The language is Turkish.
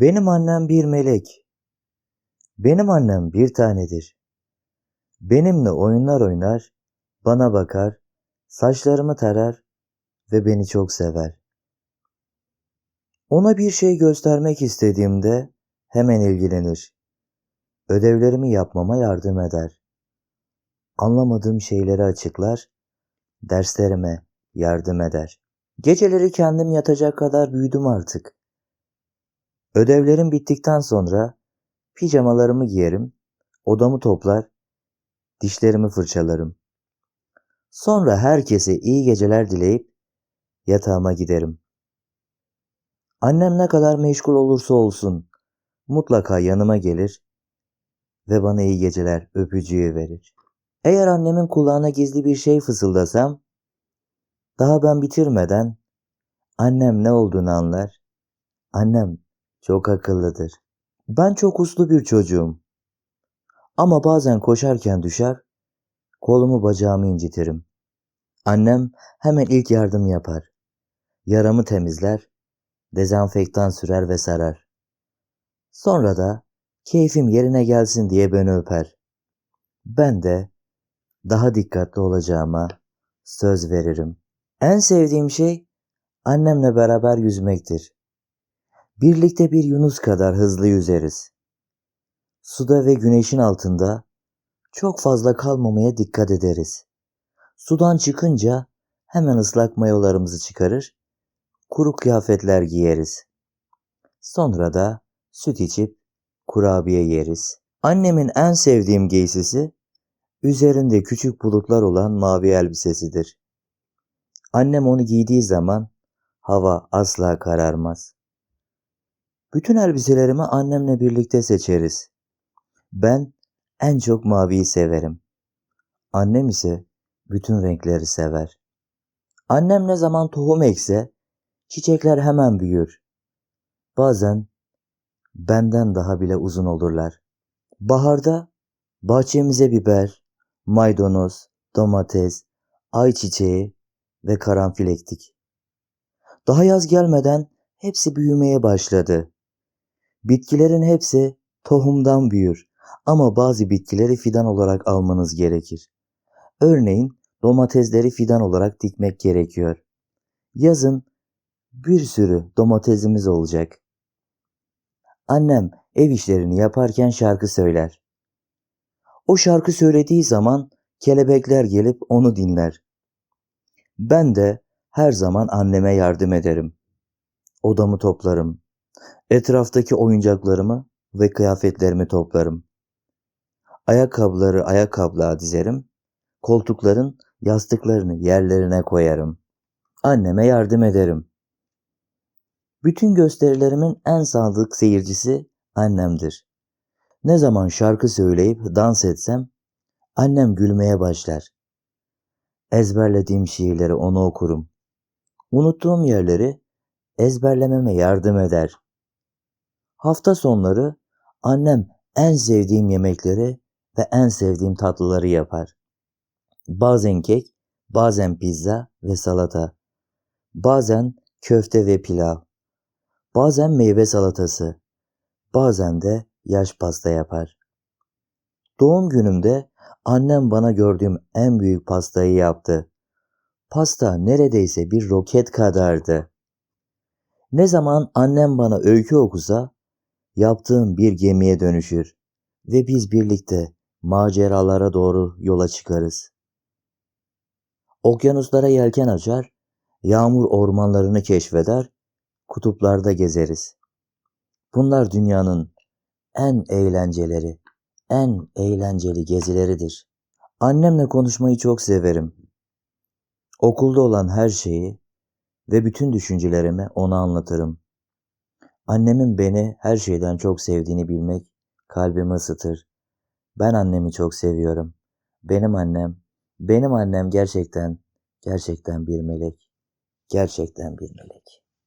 Benim annem bir melek. Benim annem bir tanedir. Benimle oyunlar oynar, bana bakar, saçlarımı tarar ve beni çok sever. Ona bir şey göstermek istediğimde hemen ilgilenir. Ödevlerimi yapmama yardım eder. Anlamadığım şeyleri açıklar, derslerime yardım eder. Geceleri kendim yatacak kadar büyüdüm artık. Ödevlerim bittikten sonra pijamalarımı giyerim, odamı toplar, dişlerimi fırçalarım. Sonra herkese iyi geceler dileyip yatağıma giderim. Annem ne kadar meşgul olursa olsun mutlaka yanıma gelir ve bana iyi geceler öpücüğü verir. Eğer annemin kulağına gizli bir şey fısıldasam, daha ben bitirmeden annem ne olduğunu anlar. Annem çok akıllıdır. Ben çok uslu bir çocuğum. Ama bazen koşarken düşer, kolumu bacağımı incitirim. Annem hemen ilk yardım yapar. Yaramı temizler, dezenfektan sürer ve sarar. Sonra da keyfim yerine gelsin diye beni öper. Ben de daha dikkatli olacağıma söz veririm. En sevdiğim şey annemle beraber yüzmektir. Birlikte bir yunus kadar hızlı yüzeriz. Suda ve güneşin altında çok fazla kalmamaya dikkat ederiz. Sudan çıkınca hemen ıslak mayolarımızı çıkarır, kuru kıyafetler giyeriz. Sonra da süt içip kurabiye yeriz. Annemin en sevdiğim giysisi üzerinde küçük bulutlar olan mavi elbisesidir. Annem onu giydiği zaman hava asla kararmaz. Bütün elbiselerimi annemle birlikte seçeriz. Ben en çok maviyi severim. Annem ise bütün renkleri sever. Annem ne zaman tohum ekse çiçekler hemen büyür. Bazen benden daha bile uzun olurlar. Baharda bahçemize biber, maydanoz, domates, ayçiçeği ve karanfil ektik. Daha yaz gelmeden hepsi büyümeye başladı. Bitkilerin hepsi tohumdan büyür ama bazı bitkileri fidan olarak almanız gerekir. Örneğin domatesleri fidan olarak dikmek gerekiyor. Yazın bir sürü domatesimiz olacak. Annem ev işlerini yaparken şarkı söyler. O şarkı söylediği zaman kelebekler gelip onu dinler. Ben de her zaman anneme yardım ederim. Odamı toplarım. Etraftaki oyuncaklarımı ve kıyafetlerimi toplarım. Ayakkabıları ayakkabılığa dizerim. Koltukların yastıklarını yerlerine koyarım. Anneme yardım ederim. Bütün gösterilerimin en sadık seyircisi annemdir. Ne zaman şarkı söyleyip dans etsem annem gülmeye başlar. Ezberlediğim şiirleri ona okurum. Unuttuğum yerleri ezberlememe yardım eder. Hafta sonları annem en sevdiğim yemekleri ve en sevdiğim tatlıları yapar. Bazen kek, bazen pizza ve salata. Bazen köfte ve pilav. Bazen meyve salatası. Bazen de yaş pasta yapar. Doğum günümde annem bana gördüğüm en büyük pastayı yaptı. Pasta neredeyse bir roket kadardı. Ne zaman annem bana öykü okusa yaptığım bir gemiye dönüşür ve biz birlikte maceralara doğru yola çıkarız. Okyanuslara yelken açar, yağmur ormanlarını keşfeder, kutuplarda gezeriz. Bunlar dünyanın en eğlenceleri, en eğlenceli gezileridir. Annemle konuşmayı çok severim. Okulda olan her şeyi ve bütün düşüncelerimi ona anlatırım. Annemin beni her şeyden çok sevdiğini bilmek kalbimi ısıtır. Ben annemi çok seviyorum. Benim annem, benim annem gerçekten, gerçekten bir melek. Gerçekten bir melek.